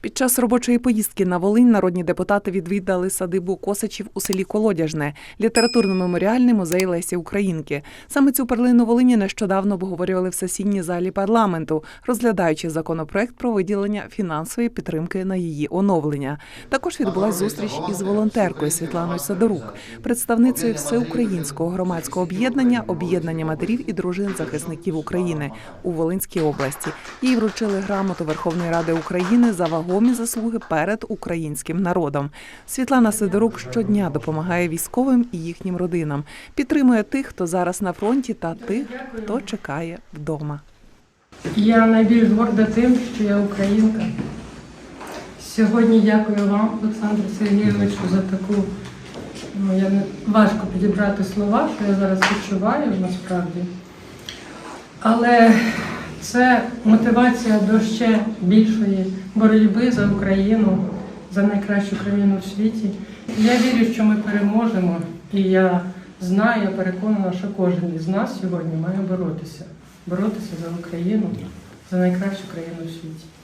Під час робочої поїздки на Волинь народні депутати відвідали садибу Косачів у селі Колодяжне, літературно-меморіальний музей Лесі Українки. Саме цю перлину Волині нещодавно обговорювали в сесійній залі парламенту, розглядаючи законопроект про виділення фінансової підтримки на її оновлення. Також відбулася зустріч із волонтеркою Світланою Сидорук, представницею всеукраїнського громадського об'єднання об'єднання матерів і дружин захисників України у Волинській області. Їй вручили грамоту Верховної Ради України за вагомі заслуги перед українським народом. Світлана Сидорук щодня допомагає військовим і їхнім родинам, підтримує тих, хто зараз на фронті, та тих, хто чекає вдома. Я найбільш горда тим, що я українка. Сьогодні дякую вам, Олександру Сергійовичу, за таку. Ну, я не важко підібрати слова, що я зараз відчуваю насправді. Але це мотивація до ще більшої боротьби за Україну, за найкращу країну в світі. Я вірю, що ми переможемо, і я знаю, я переконана, що кожен із нас сьогодні має боротися. Боротися за Україну, за найкращу країну в світі.